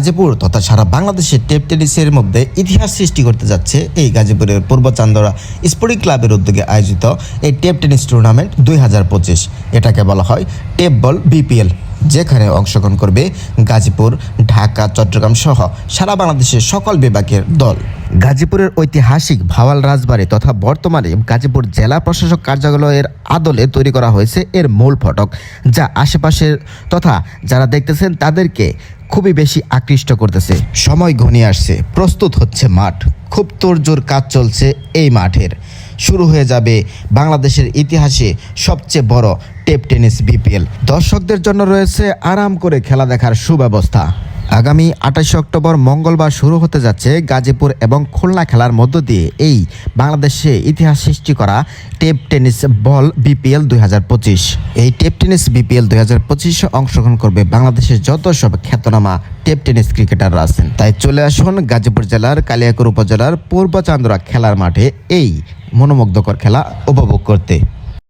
গাজীপুর তথা সারা বাংলাদেশের টেপ টেনিসের মধ্যে ইতিহাস সৃষ্টি করতে যাচ্ছে এই গাজীপুরের পূর্ব চান্দরা স্পোর্টিং ক্লাবের উদ্যোগে আয়োজিত এই টেপ টেনিস টুর্নামেন্ট দুই হাজার পঁচিশ। এটাকে বলা হয় টেপ বল বিপিএল, যেখানে অংশগ্রহণ করবে গাজীপুর, ঢাকা, চট্টগ্রাম সহ সারা বাংলাদেশের সকল বিভাগের দল। গাজীপুরের ঐতিহাসিক ভাওয়াল রাজবাড়ি তথা বর্তমানে গাজীপুর জেলা প্রশাসক কার্যালয়ের আদলে তৈরি করা হয়েছে এর মূল ফটক, যা আশেপাশের তথা যারা দেখতেছেন তাদেরকে খুবই বেশি আকৃষ্ট করতেছে। সময় ঘনিয়ে আসছে, প্রস্তুত হচ্ছে মাঠ। খুব তোড়জোড় কাজ চলছে এই মাঠের। শুরু হয়ে যাবে বাংলাদেশের ইতিহাসে সবচেয়ে বড় টেপ টেনিস বিপিএল। দর্শকদের জন্য রয়েছে আরাম করে খেলা দেখার সুব্যবস্থা। আগামী আঠাশে অক্টোবর মঙ্গলবার শুরু হতে যাচ্ছে গাজীপুর এবং খুলনা খেলার মধ্য দিয়ে। এই বাংলাদেশে ইতিহাস সৃষ্টি করা টেপ টেনিস বল বিপিএল দুই হাজার পঁচিশ। এই টেপ টেনিস বিপিএল দুই হাজার পঁচিশে অংশগ্রহণ করবে বাংলাদেশের যত সব খ্যাতনামা টেপ টেনিস ক্রিকেটাররা আছেন। তাই চলে আসুন গাজীপুর জেলার কালিয়াকুর উপজেলার পূর্ব চান্দরা খেলার মাঠে এই মনোমুগ্ধকর খেলা উপভোগ করতে।